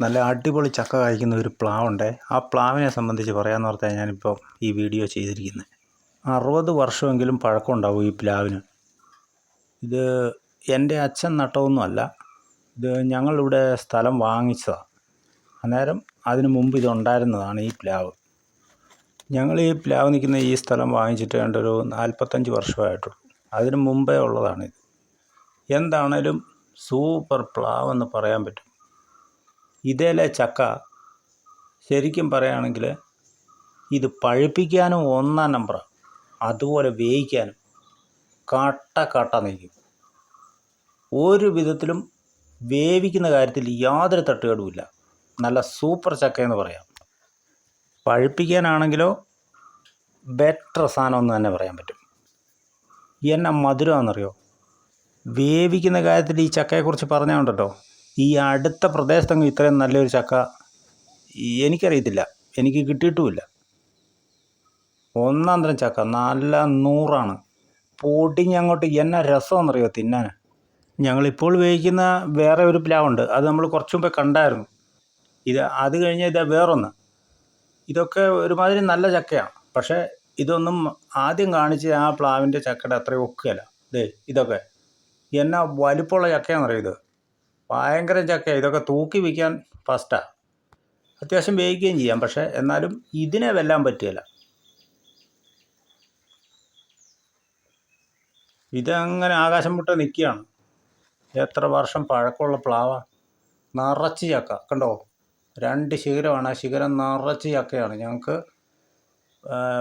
നല്ല അടിപൊളി ചക്ക കായ്ക്കുന്ന ഒരു പ്ലാവുണ്ട്. ആ പ്ലാവിനെ സംബന്ധിച്ച് പറയാമെന്ന് പറഞ്ഞാൽ ഞാനിപ്പോൾ ഈ വീഡിയോ ചെയ്തിരിക്കുന്നത് അറുപത് വർഷമെങ്കിലും പഴക്കമുണ്ടാവും ഈ പ്ലാവിന്. ഇത് എന്റെ അച്ഛൻ നട്ടതൊന്നുമല്ല. ഇത് ഞങ്ങളിവിടെ സ്ഥലം വാങ്ങിച്ചതാണ് അന്നേരം അതിന് മുമ്പ് ഇതുണ്ടായിരുന്നതാണ് ഈ പ്ലാവ്. ഞങ്ങൾ ഈ പ്ലാവ് നിൽക്കുന്ന ഈ സ്ഥലം വാങ്ങിച്ചിട്ട് ഏതാണ്ട് ഒരു നാൽപ്പത്തഞ്ച് വർഷമായിട്ടുള്ളൂ. അതിനു മുമ്പേ ഉള്ളതാണിത്. എന്താണേലും സൂപ്പർ പ്ലാവ് എന്ന് പറയാൻ പറ്റും. ഇതിലെ ചക്ക? ശരിക്കും പറയുകയാണെങ്കിൽ ഇത് പഴുപ്പിക്കാനും ഒന്നാം നമ്പറാണ് അതുപോലെ വേവിക്കാനും കട്ട കട്ട നിൽക്കും ഒരു വിധത്തിലും വേവിക്കുന്ന കാര്യത്തിൽ യാതൊരു തട്ടുകേടുമില്ല നല്ല സൂപ്പർ ചക്ക എന്ന് പറയാം. പഴുപ്പിക്കാനാണെങ്കിലോ ബെറ്റർ സാധനം എന്ന് തന്നെ പറയാൻ പറ്റും. എന്നാ മധുരമാണെന്നറിയോ വേവിക്കുന്ന കാര്യത്തിൽ ഈ ചക്കയെക്കുറിച്ച് പറഞ്ഞാൽ ഉണ്ടല്ലോ. ഈ അടുത്ത പ്രദേശത്തെങ്ങും ഇത്രയും നല്ലൊരു ചക്ക എനിക്കറിയത്തില്ല. എനിക്ക് കിട്ടിയിട്ടുമില്ല. ഒന്നാം തരം ചക്ക നല്ല നൂറാണ്. പൊടിഞ്ഞങ്ങോട്ട് എന്നാ രസമെന്നറിയോ തിന്നാൻ? ഞങ്ങളിപ്പോൾ ഉപയോഗിക്കുന്ന വേറെ ഒരു പ്ലാവുണ്ട്. അത് നമ്മൾ കുറച്ച് മുമ്പേ കണ്ടായിരുന്നു. ഇത് അത് കഴിഞ്ഞ് ഇതാ വേറൊന്ന്. ഇതൊക്കെ ഒരുമാതിരി നല്ല ചക്കയാണ്. പക്ഷേ ഇതൊന്നും ആദ്യം കാണിച്ച ആ പ്ലാവിന്റെ ചക്കയുടെ അത്രയും ഒക്കെയല്ല ദേ ഇതൊക്കെ. എന്നാ വലിപ്പമുള്ള ചക്കയാണെന്നറിയോ ഇത്? ഭയങ്കര ചക്കയാണ് ഇതൊക്കെ തൂക്കി വിൽക്കാൻ ഫസ്റ്റാണ് അത്യാവശ്യം വേവിക്കുകയും ചെയ്യാം. പക്ഷേ എന്നാലും ഇതിനെ വെല്ലാൻ പറ്റുകയില്ല. ഇതങ്ങനെ ആകാശം മുട്ട നിൽക്കുകയാണ്. എത്ര വർഷം പഴക്കമുള്ള പ്ലാവ. നിറച്ച് ചക്ക. കണ്ടോ? രണ്ട് ശിഖരമാണ്. ആ ശിഖരം നിറച്ച് ചക്കയാണ്. ഞങ്ങൾക്ക്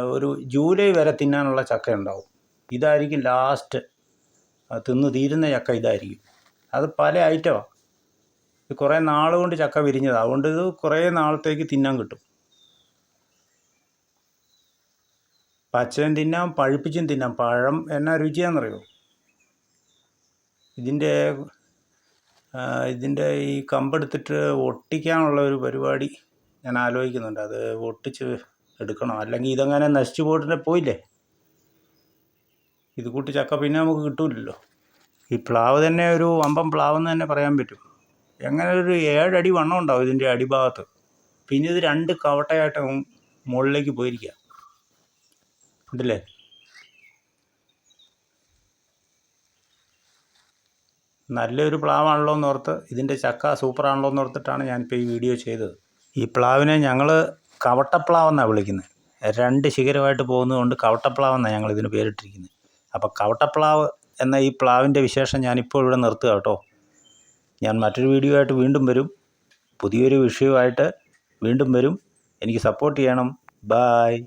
ഒരു ജൂലൈ വരെ തിന്നാനുള്ള ചക്ക ഉണ്ടാവും. ഇതായിരിക്കും ലാസ്റ്റ് തിന്ന് തീരുന്ന ചക്ക ഇതായിരിക്കും. അത് പല ഐറ്റമാണ് ഇത് കുറേ നാൾ കൊണ്ട് ചക്ക വിരിഞ്ഞതാണ് അതുകൊണ്ട് ഇത് കുറേ നാളത്തേക്ക് തിന്നാൻ കിട്ടും. പച്ചയും തിന്നാം പഴുപ്പിച്ചും തിന്നാം. പഴം എന്നാ രുചിയാണെന്നറിയോ ഇതിന്റെ ഇതിന്റെ ഈ കമ്പെടുത്തിട്ട് ഒട്ടിക്കാനുള്ള ഒരു പരിപാടി ഞാൻ ആലോചിക്കുന്നുണ്ട്. അത് ഒട്ടിച്ച് എടുക്കണം. അല്ലെങ്കിൽ ഇതങ്ങനെ നശിച്ചു പോയിട്ട് പോയില്ലേ? ഇത് കൂട്ടി ചക്ക പിന്നെ നമുക്ക് കിട്ടൂലല്ലോ. ഈ പ്ലാവ് തന്നെ ഒരു അമ്പം പ്ലാവെന്ന് തന്നെ പറയാൻ പറ്റും. എങ്ങനെ ഒരു ഏഴടി വണ്ണം ഉണ്ടാവും ഇതിന്റെ അടിഭാഗത്ത്. പിന്നെ ഇത് രണ്ട് കവട്ടയായിട്ട് മുകളിലേക്ക് പോയിരിക്കുക ഉണ്ടല്ലേ നല്ലൊരു പ്ലാവാണല്ലോ എന്നോർത്ത് ഇതിന്റെ ചക്ക സൂപ്പറാണല്ലോ എന്ന് എന്നോർത്തിട്ടാണ് ഞാനിപ്പോൾ ഈ വീഡിയോ ചെയ്തത്. ഈ പ്ലാവിനെ ഞങ്ങൾ കവട്ടപ്ലാവെന്നാണ് വിളിക്കുന്നത് രണ്ട് ശിഖരമായിട്ട് പോകുന്നതുകൊണ്ട് കവട്ടപ്ലാവെന്നാണ് ഞങ്ങൾ ഇതിന് പേരിട്ടിരിക്കുന്നത് അപ്പോൾ കവട്ടപ്ലാവ് എന്ന ഈ പ്ലാവിന്റെ വിശേഷം ഞാനിപ്പോൾ ഇവിടെ നിർത്തുക കേട്ടോ. ഞാൻ മറ്റൊരു വീഡിയോ ആയിട്ട് വീണ്ടും വരും. പുതിയൊരു വിഷയമായിട്ട് വീണ്ടും വരും. എനിക്ക് സപ്പോർട്ട് ചെയ്യണം. ബായ്